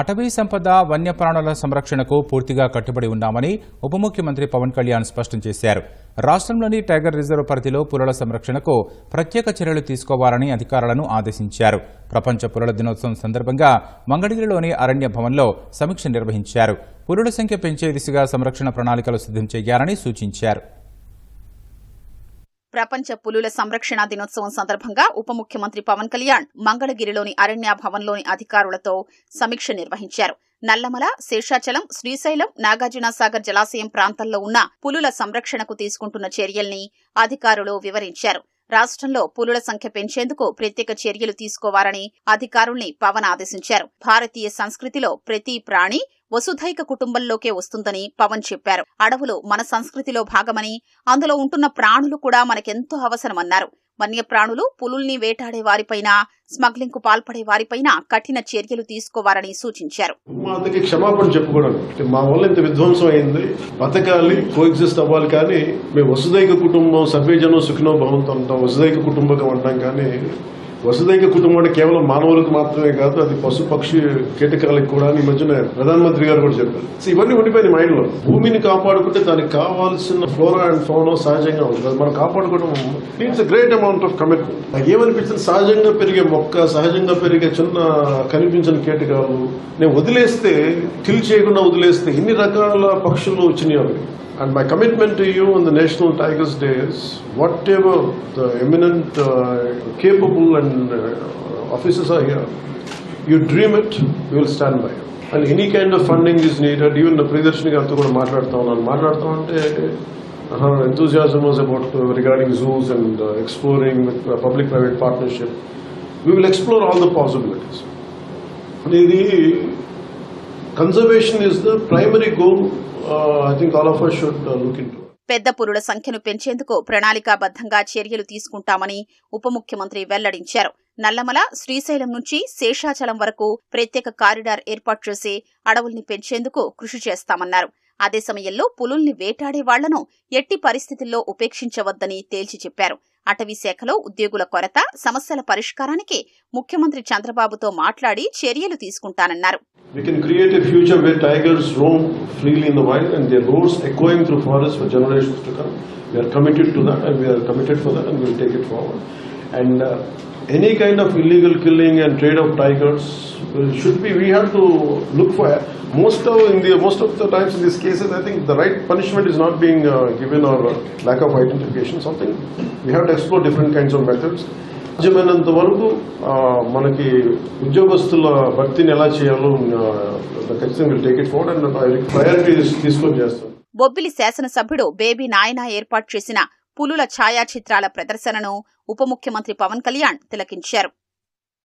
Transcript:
అటవీ సంపద వన్యప్రాణుల సంరక్షణకు పూర్తిగా కట్టుబడి ఉన్నామని ఉప ముఖ్యమంత్రి పవన్ కళ్యాణ్ స్పష్టం చేశారు. రాష్ట్రంలోని టైగర్ రిజర్వ్ పరిధిలో పులుల సంరక్షణకు ప్రత్యేక చర్యలు తీసుకోవాలని అధికారులను ఆదేశించారు. ప్రపంచ పులుల దినోత్సవం సందర్భంగా మంగళగిరిలోని అరణ్య భవన్లో సమీక్ష నిర్వహించారు. పులుల సంఖ్య పెంచే దిశగా సంరక్షణ ప్రణాళికలు సిద్ధం చేయాలని సూచించారు. ప్రపంచ పులుల సంరక్షణ దినోత్సవం సందర్భంగా ఉప ముఖ్యమంత్రి పవన్ కళ్యాణ్ మంగళగిరిలోని అరణ్య భవన్లోని అధికారులతో సమీక్ష నిర్వహించారు. నల్లమల శేషాచలం శ్రీశైలం నాగార్జునసాగర్ జలాశయం ప్రాంతంలో ఉన్న పులుల సంరక్షణకు తీసుకుంటున్న చర్యల్ని అధికారులు వివరించారు. రాష్ట్రంలో పులుల సంఖ్య పెంచేందుకు ప్రత్యేక చర్యలు తీసుకోవాలని అధికారుల్ని పవన్ ఆదేశించారు. భారతీయ సంస్కృతిలో ప్రతి ప్రాణి వసుధైక కుటుంబంలోకే వస్తుందని పవన్ చెప్పారు. అడవులు మన సంస్కృతిలో భాగమని అందులో ఉంటున్న ప్రాణులు కూడా మనకెంతో అవసరమన్నారు. వన్యప్రాణులు పులుల్ని వేటాడే వారిపైన స్మగ్లింగ్కు పాల్పడే వారిపైన కఠిన చర్యలు తీసుకోవాలని సూచించారు. క్షమాపణ చెప్పుకోవడం. మా వల్ల ఇంత విధ్వంసం అయింది. బతకాలి కోఎగ్జిస్ట్ అవ్వాలి కానీ మేము వసుదైక కుటుంబం సర్వేజనం సుఖినో భవంతో ఉంటాం వసుదైక కుటుంబకం అంటాం కానీ వసుదైక కుటుంబం అంటే కేవలం మానవులకు మాత్రమే కాదు అది పశు పక్షి కీటకాలకు కూడా ఈ మధ్యన ప్రధానమంత్రి గారు కూడా చెప్పారు. సో ఇవన్నీ ఉండిపోయిన మైండ్లో. భూమిని కాపాడుకుంటే దానికి కావాల్సిన ఫ్లోరా అండ్ ఫోనో సహజంగా ఉంటుంది. అది మనం కాపాడుకోవడం it's great amount of commitment నాకు ఏమనిపిస్తుంది సహజంగా పెరిగే మొక్క సహజంగా పెరిగే చిన్న కనిపించిన కీటకాలు నేను వదిలేస్తే కిల్ చేయకుండా వదిలేస్తే ఇన్ని రకాల పక్షులు వచ్చినాయి అవి And my commitment to you on the National Tigers Day is whatever the eminent, uh, capable, and uh, officers are here, you dream it, we will stand by you. And any kind of funding is needed, even the Priyadarshini గారితో కూడా మాట్లాడుతా ఉన్నాను మాట్లాడుతూ ఉంటే enthusiasm was about uh, regarding zoos and uh, exploring with uh, public-private partnership. We will explore all the possibilities. ఇది conservation is the primary goal పెద్ద పురుల సంఖ్యను పెంచేందుకు ప్రణాళికాబద్దంగా చర్యలు తీసుకుంటామని ఉప ముఖ్యమంత్రి వెల్లడించారు. నల్లమల శ్రీశైలం నుంచి శేషాచలం వరకు ప్రత్యేక కారిడార్ ఏర్పాటు చేసి అడవుల్ని పెంచేందుకు కృషి చేస్తామన్నారు. అదే సమయంలో పులుల్ని వేటాడే వాళ్ళను ఎట్టి పరిస్థితుల్లో ఉపేక్షించవద్దని తేల్చి చెప్పారు. అటవీ శాఖలో ఉద్యోగుల కొరత సమస్యల పరిష్కారానికి ముఖ్యమంత్రి చంద్రబాబుతో మాట్లాడి చర్యలు తీసుకుంటానన్నారు. Any kind of illegal killing and trade of tigers should be, we have to look for, most of, in the, most of the times in these cases, I think the right punishment is not being uh, given or uh, lack of identification, something. We have to explore different kinds of methods. సాధ్యమైనంత వరకు ఆ, మనకి ఉద్యోగస్తుల భర్తీని ఎలా చేయాలో ఆ, ఖచ్చితంగా will take it forward and priority తీసుకొని చేస్తాం బొబ్బిలి శాసనసభ్యుడు బేబీ నాయన ఏర్పాటు చేసిన పులుల ఛాయాచిత్రాల ప్రదర్శనను ఉప ముఖ్యమంత్రి పవన్ కళ్యాణ్ తిలకించారు